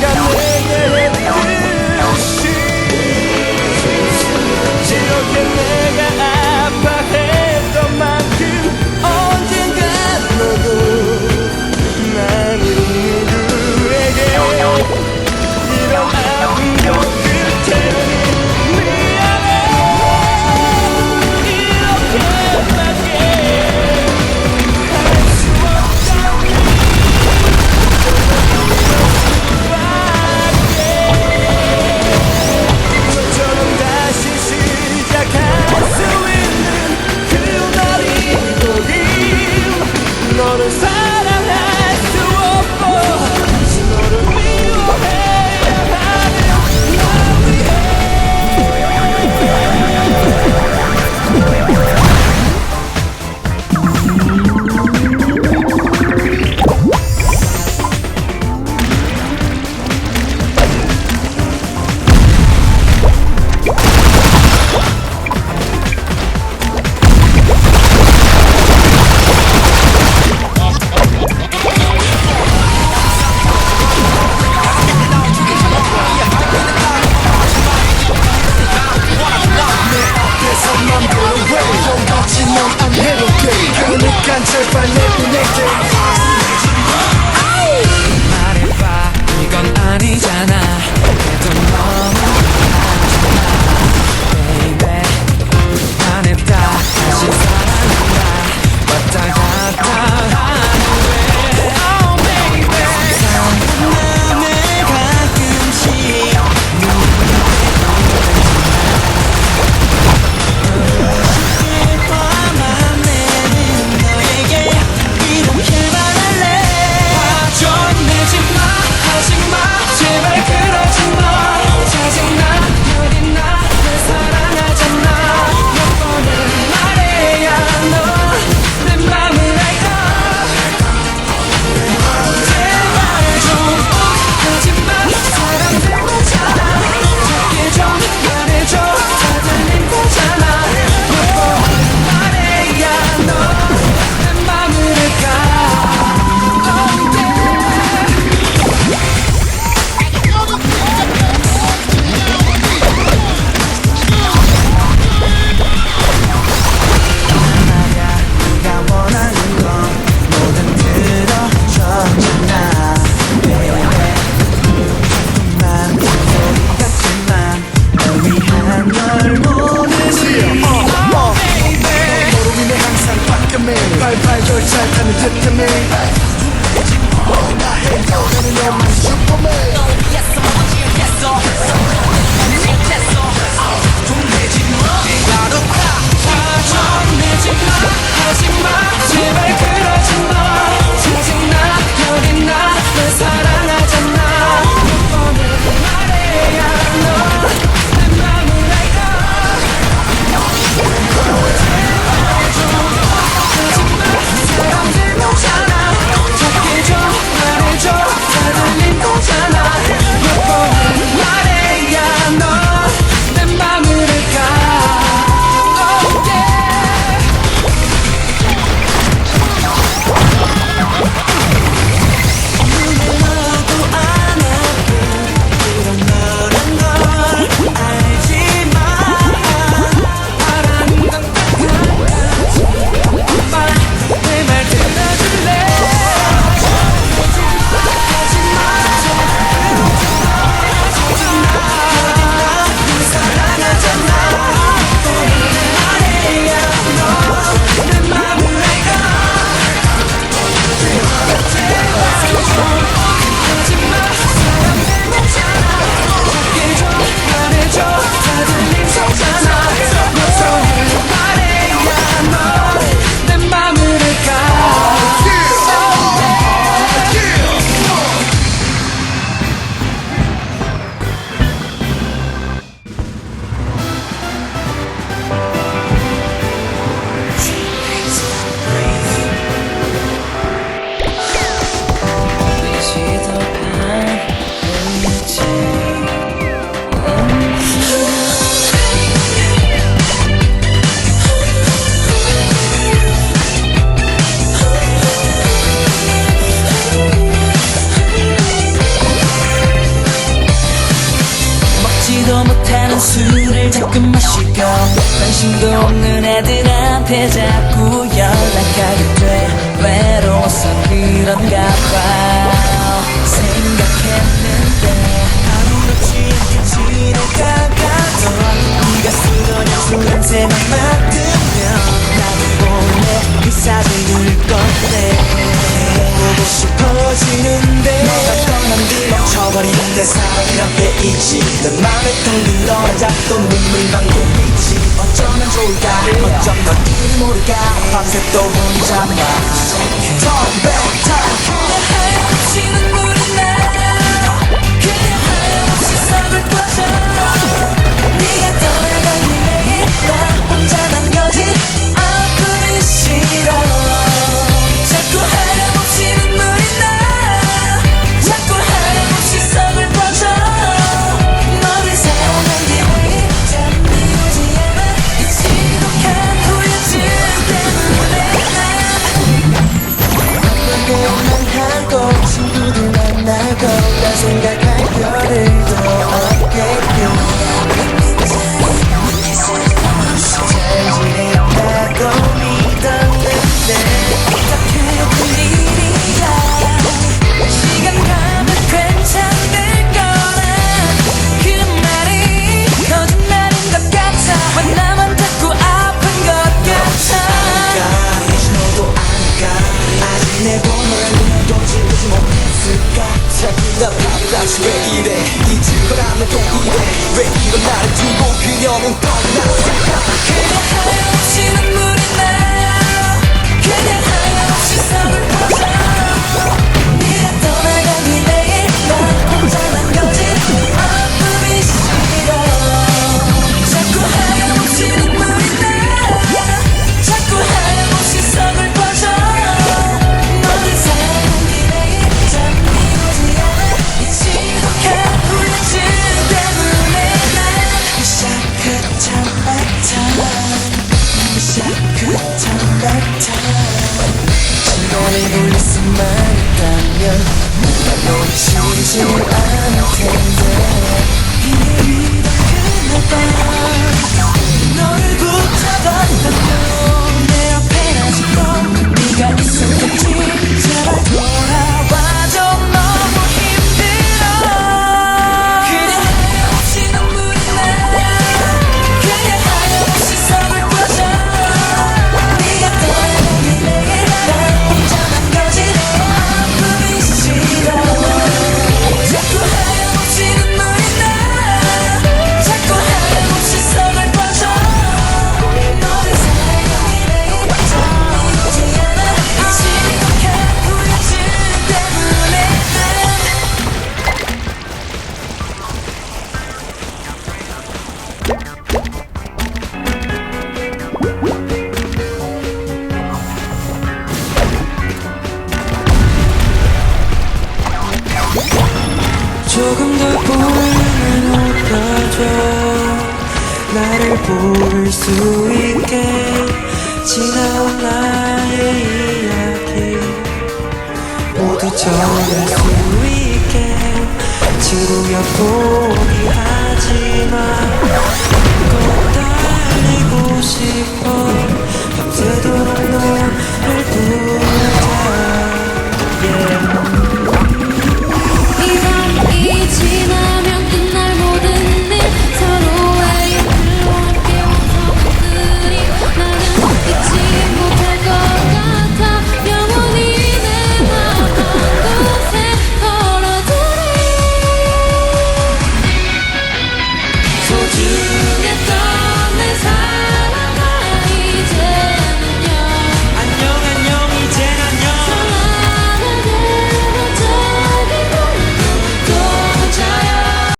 네가 술을 자꾸 마시고 관심도 없는 애들한테 자꾸 연락하게 돼. 외로워서 그런가 봐. 생각했는데 아무렇지 않게 지나가가도 네가 쓰던 술 냄새만 맡으면 나도 몰래 그 사진을 꺼내. 보고 싶어지는데 너가 떠난 뒤 멈춰버리는데 사람 있지. 내 맘에 텅빈 너만 잡고 눈물만 고이지. 어쩌면 좋을까? 어쩜 넌 모를까? 밤새 또 혼자만 쉽지 않을 텐데. 이미 다 끝났다 수 있게 지나온 나의 이야기. 모두 전할 수 있게 지루여 포기하지 마꼭 달리고 싶어. 밤새도록 너를 부르